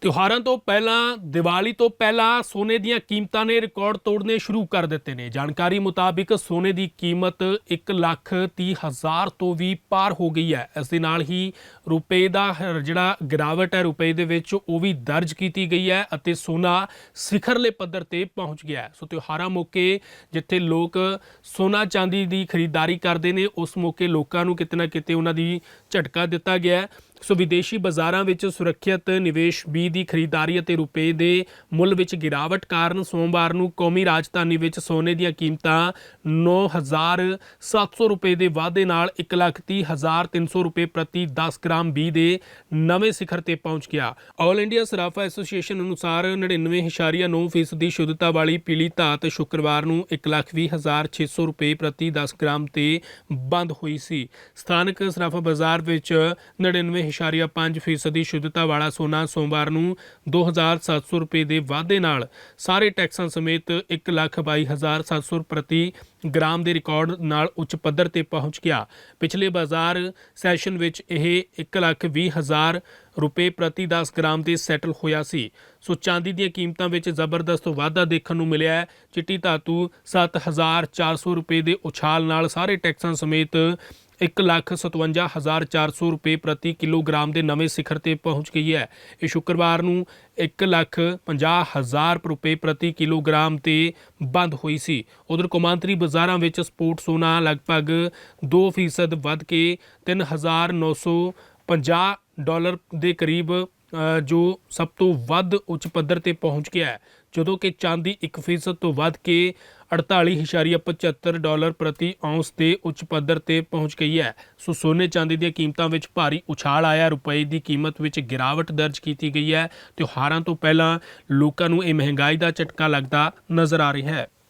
ਤਿਉਹਾਰਾਂ ਤੋਂ ਪਹਿਲਾਂ, ਦੀਵਾਲੀ ਤੋਂ ਪਹਿਲਾਂ ਸੋਨੇ ਦੀਆਂ ਕੀਮਤਾਂ ਨੇ ਰਿਕਾਰਡ ਤੋੜਨੇ ਸ਼ੁਰੂ ਕਰ ਦਿੱਤੇ ਨੇ। ਜਾਣਕਾਰੀ ਮੁਤਾਬਿਕ ਸੋਨੇ ਦੀ ਕੀਮਤ 1 ਲੱਖ ਤੀਹ ਹਜ਼ਾਰ ਤੋਂ ਵੀ ਪਾਰ ਹੋ ਗਈ ਹੈ। ਇਸ ਦੇ ਨਾਲ ਹੀ ਰੁਪਏ ਦਾ ਹ- ਜਿਹੜਾ ਗਿਰਾਵਟ ਹੈ, ਰੁਪਏ ਦੇ ਵਿੱਚ ਉਹ ਵੀ ਦਰਜ ਕੀਤੀ ਗਈ ਹੈ ਅਤੇ ਸੋਨਾ ਸਿਖਰਲੇ ਪੱਧਰ ਤੇ ਪਹੁੰਚ ਗਿਆ ਹੈ। ਸੋ ਤਿਉਹਾਰਾਂ ਮੌਕੇ ਜਿੱਥੇ ਲੋਕ ਸੋਨਾ ਚਾਂਦੀ ਦੀ ਖਰੀਦਦਾਰੀ ਕਰਦੇ ਨੇ, ਉਸ ਮੌਕੇ ਲੋਕਾਂ ਨੂੰ ਕਿਤੇ ਨਾ ਕਿਤੇ ਉਹਨਾਂ ਦੀ ਝਟਕਾ ਦਿੱਤਾ ਗਿਆ ਹੈ। ਸੋ ਵਿਦੇਸ਼ੀ ਬਾਜ਼ਾਰਾਂ ਵਿੱਚ ਸੁਰੱਖਿਅਤ ਨਿਵੇਸ਼ ਬੀ ਦੀ ਖਰੀਦਦਾਰੀ ਅਤੇ ਰੁਪਏ ਦੇ ਮੁੱਲ ਵਿੱਚ ਗਿਰਾਵਟ ਕਾਰਨ ਸੋਮਵਾਰ ਨੂੰ ਕੌਮੀ ਰਾਜਧਾਨੀ ਵਿੱਚ ਸੋਨੇ ਦੀਆਂ ਕੀਮਤਾਂ 9700 ਰੁਪਏ ਦੇ ਵਾਧੇ ਨਾਲ 130300 ਰੁਪਏ ਪ੍ਰਤੀ 10 ਗ੍ਰਾਮ ਬੀ ਦੇ ਨਵੇਂ ਸਿਖਰ ਤੇ ਪਹੁੰਚ ਗਿਆ। ਆਲ ਇੰਡੀਆ ਸਰਾਫਾ ਐਸੋਸੀਏਸ਼ਨ ਅਨੁਸਾਰ 99.9% ਦੀ ਸ਼ੁੱਧਤਾ ਵਾਲੀ ਪੀਲੀ ਧਾਤ ਸ਼ੁੱਕਰਵਾਰ ਨੂੰ 120600 ਰੁਪਏ ਪ੍ਰਤੀ 10 ਗ੍ਰਾਮ ਤੇ ਬੰਦ ਹੋਈ ਸੀ। ਸਥਾਨਕ ਸਰਾਫਾ ਬਾਜ਼ਾਰ ਵਿੱਚ 99.5% ਦੀ ਸ਼ੁੱਧਤਾ ਵਾਲਾ ਸੋਨਾ ਸੋਮਵਾਰ ਨੂੰ 2700 ਰੁਪਏ ਦੇ ਵਾਧੇ ਨਾਲ ਸਾਰੇ ਟੈਕਸਾਂ ਸਮੇਤ 122700 ਪ੍ਰਤੀ ਗ੍ਰਾਮ ਦੇ ਰਿਕਾਰਡ ਨਾਲ ਉੱਚ ਪੱਧਰ ਤੇ ਪਹੁੰਚ ਗਿਆ। ਪਿਛਲੇ ਬਾਜ਼ਾਰ ਸੈਸ਼ਨ ਵਿੱਚ ਇਹ 120000 ਰੁਪਏ ਪ੍ਰਤੀ 10 ਗ੍ਰਾਮ ਤੇ ਸੈਟਲ ਹੋਇਆ ਸੀ। ਸੋ ਚਾਂਦੀ ਦੀਆਂ ਕੀਮਤਾਂ ਵਿੱਚ ਜ਼ਬਰਦਸਤ ਵਾਧਾ ਦੇਖਣ ਨੂੰ ਮਿਲਿਆ ਹੈ। ਚਿੱਟੀ ਧਾਤੂ 7400 ਰੁਪਏ ਦੇ ਉਛਾਲ ਨਾਲ ਸਾਰੇ ਟੈਕਸਾਂ ਸਮੇਤ 157400 ਰੁਪਏ ਪ੍ਰਤੀ ਕਿਲੋਗ੍ਰਾਮ ਦੇ ਨਵੇਂ ਸਿਖਰ ਤੇ ਪਹੁੰਚ ਗਈ ਹੈ। ਇਹ ਸ਼ੁੱਕਰਵਾਰ ਨੂੰ 150000 ਰੁਪਏ ਪ੍ਰਤੀ ਕਿਲੋਗ੍ਰਾਮ ਤੇ ਬੰਦ ਹੋਈ ਸੀ। ਉਧਰ ਕੌਮਾਂਤਰੀ ਬਾਜ਼ਾਰਾਂ ਵਿੱਚ ਸਪੋਰਟ ਸੋਨਾ ਲਗਭਗ 2% ਵੱਧ ਕੇ 3950 ਡਾਲਰ ਦੇ ਕਰੀਬ ਜੋ ਸਭ ਤੋਂ ਵੱਧ ਉੱਚ ਪੱਧਰ ਤੇ ਪਹੁੰਚ ਗਿਆ ਹੈ। ਜਦੋਂ ਕਿ ਚਾਂਦੀ 1% ਤੋਂ ਵੱਧ ਕੇ 48.75 ਡਾਲਰ ਪ੍ਰਤੀ ਔਂਸ ਦੇ ਉੱਚ ਪੱਧਰ ਤੇ ਪਹੁੰਚ ਗਈ ਹੈ। ਸੋ ਸੋਨੇ ਚਾਂਦੀ ਦੀਆਂ ਕੀਮਤਾਂ ਵਿੱਚ ਭਾਰੀ ਉਛਾਲ ਆਇਆ। ਰੁਪਏ ਦੀ ਕੀਮਤ ਵਿੱਚ ਗਿਰਾਵਟ ਦਰਜ ਕੀਤੀ ਗਈ ਹੈ। ਤਿਉਹਾਰਾਂ ਤੋਂ ਪਹਿਲਾਂ ਲੋਕਾਂ ਨੂੰ ਇਹ ਮਹਿੰਗਾਈ ਦਾ ਝਟਕਾ ਲੱਗਦਾ ਨਜ਼ਰ ਆ ਰਿਹਾ ਹੈ।